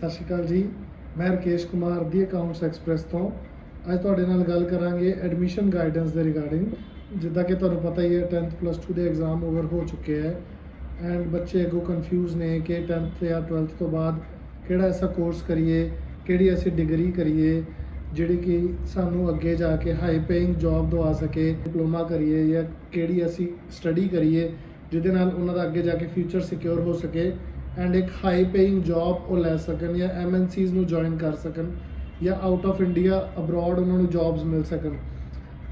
ਸਤਿ ਸ਼੍ਰੀ ਅਕਾਲ ਜੀ। ਮੈਂ Rakesh Kumar the accounts express ਤੋਂ। ਅੱਜ ਤੁਹਾਡੇ ਨਾਲ ਗੱਲ ਕਰਾਂਗੇ ਐਡਮਿਸ਼ਨ ਗਾਈਡੈਂਸ ਦੇ ਰਿਗਾਰਡਿੰਗ ਜਿੱਦਾਂ ਕਿ ਤੁਹਾਨੂੰ ਪਤਾ ਹੀ ਹੈ 10th ਪਲੱਸ 2 ਦੇ ਐਗਜ਼ਾਮ ਓਵਰ ਹੋ ਚੁੱਕੇ ਹੈ। ਐਂਡ ਬੱਚੇ ਅੱਗੋਂ ਕਨਫਿਊਜ਼ ਨੇ ਕਿ 10th ਜਾਂ 12th ਤੋਂ ਬਾਅਦ ਕਿਹੜਾ ਐਸਾ ਕੋਰਸ ਕਰੀਏ, ਕਿਹੜੀ ਐਸੀ ਡਿਗਰੀ ਕਰੀਏ, ਜਿਹੜੀ ਕਿ ਸਾਨੂੰ ਅੱਗੇ ਜਾ ਕੇ ਹਾਈ ਪੇਇੰਗ ਜੌਬ ਦਵਾ ਸਕੇ ਡਿਪਲੋਮਾ ਕਰੀਏ ਜਾਂ ਕਿਹੜੀ ਅਸੀਂ ਸਟੱਡੀ ਕਰੀਏ, ਜਿਹਦੇ ਨਾਲ ਉਹਨਾਂ ਦਾ ਅੱਗੇ ਜਾ ਕੇ ਫਿਊਚਰ ਸਿਕਿਉਰ ਹੋ ਸਕੇ। ਐਂਡ ਇੱਕ ਹਾਈ ਪੇਇੰਗ ਜੌਬ ਉਹ ਲੈ ਸਕਣ ਜਾਂ ਐਮਐਨਸੀਜ਼ ਨੂੰ ਜੁਆਇਨ ਕਰ ਸਕਣ ਜਾਂ ਆਊਟ ਆਫ ਇੰਡੀਆ ਅਬਰੋਡ ਉਹਨਾਂ ਨੂੰ ਜੌਬਸ ਮਿਲ ਸਕਣ।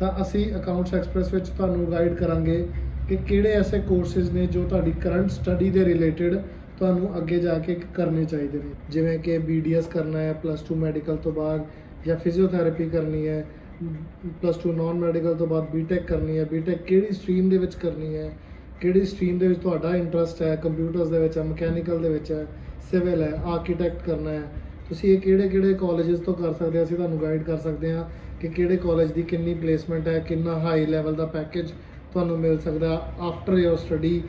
ਤਾਂ ਅਸੀਂ ਅਕਾਊਂਟਸ ਐਕਸਪ੍ਰੈਸ ਵਿੱਚ ਤੁਹਾਨੂੰ ਗਾਈਡ ਕਰਾਂਗੇ ਕਿ ਕਿਹੜੇ ਐਸੇ ਕੋਰਸਿਸ ਨੇ ਜੋ ਤੁਹਾਡੀ ਕਰੰਟ ਸਟੱਡੀ ਦੇ ਰਿਲੇਟਡ ਤੁਹਾਨੂੰ ਅੱਗੇ ਜਾ ਕੇ ਕਰਨੇ ਚਾਹੀਦੇ ਨੇ। ਜਿਵੇਂ ਕਿ ਬੀਡੀਐਸ ਕਰਨਾ ਹੈ ਪਲੱਸ 2 ਮੈਡੀਕਲ ਤੋਂ ਬਾਅਦ ਜਾਂ ਫਿਜ਼ੀਓਥੈਰੇਪੀ ਕਰਨੀ ਹੈ ਪਲੱਸ 2 ਨਾਨ ਮੈਡੀਕਲ ਤੋਂ ਬਾਅਦ ਬੀਟੈਕ ਕਰਨੀ ਹੈ ਬੀਟੈਕ ਕਿਹੜੀ ਸਟਰੀਮ ਦੇ ਵਿੱਚ ਕਰਨੀ ਹੈ ਕਿਹੜੀ ਸਟਰੀਮ ਦੇ ਵਿੱਚ ਤੁਹਾਡਾ ਇੰਟਰਸਟ ਹੈ ਕੰਪਿਊਟਰਸ ਦੇ ਵਿੱਚ ਹੈ ਮਕੈਨੀਕਲ ਦੇ ਵਿੱਚ ਹੈ ਸਿਵਲ ਹੈ ਆਰਕੀਟੈਕਟ ਕਰਨਾ ਹੈ, ਤੁਸੀਂ ਇਹ ਕਿਹੜੇ ਕਿਹੜੇ ਕਾਲਜਸ ਤੋਂ ਕਰ ਸਕਦੇ ਹਾਂ? ਅਸੀਂ ਤੁਹਾਨੂੰ ਗਾਈਡ ਕਰ ਸਕਦੇ ਹਾਂ ਕਿ ਕਿਹੜੇ ਕਾਲਜ ਦੀ ਕਿੰਨੀ ਪਲੇਸਮੈਂਟ ਹੈ, ਕਿੰਨਾ ਹਾਈ ਲੈਵਲ ਦਾ ਪੈਕੇਜ ਤੁਹਾਨੂੰ ਮਿਲ ਸਕਦਾ ਆਫਟਰ ਯੋਰ ਸਟੱਡੀ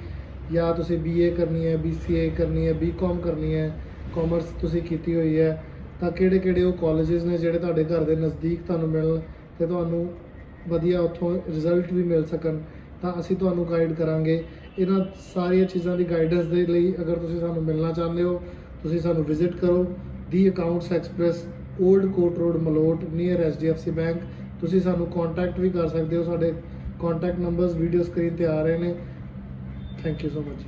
ਜਾਂ ਤੁਸੀਂ ਬੀਏ ਕਰਨੀ ਹੈ ਬੀਸੀਏ ਕਰਨੀ ਹੈ ਬੀਕਾਮ ਕਰਨੀ ਹੈ ਕਾਮਰਸ ਤੁਸੀਂ ਕੀਤੀ ਹੋਈ ਹੈ, ਤਾਂ ਕਿਹੜੇ ਕਿਹੜੇ ਉਹ ਕਾਲਜਸ ਨੇ ਜਿਹੜੇ ਤੁਹਾਡੇ ਘਰ ਦੇ ਨਜ਼ਦੀਕ ਤੁਹਾਨੂੰ ਮਿਲਣ ਤੇ ਤੁਹਾਨੂੰ ਵਧੀਆ ਉੱਥੋਂ ਰਿਜ਼ਲਟ ਵੀ ਮਿਲ ਸਕਣ? ਤਾਂ ਅਸੀਂ ਤੁਹਾਨੂੰ ਗਾਈਡ ਕਰਾਂਗੇ। ਇਹਨਾਂ ਸਾਰੀਆਂ ਚੀਜ਼ਾਂ ਦੀ ਗਾਈਡੈਂਸ ਦੇ ਲਈ ਅਗਰ ਤੁਸੀਂ ਸਾਨੂੰ ਮਿਲਣਾ ਚਾਹੁੰਦੇ ਹੋ, ਤੁਸੀਂ ਸਾਨੂੰ ਵਿਜ਼ਿਟ ਕਰੋ। The accounts express old Kot road Malout near HDFC bank ਤੁਸੀਂ ਸਾਨੂੰ ਕੰਟੈਕਟ ਵੀ ਕਰ ਸਕਦੇ ਹੋ। ਸਾਡੇ ਕੰਟੈਕਟ ਨੰਬਰਸ ਵੀਡੀਓ ਸਕਰੀਨ ਤੇ ਆ ਰਹੇ ਨੇ। Thank you so much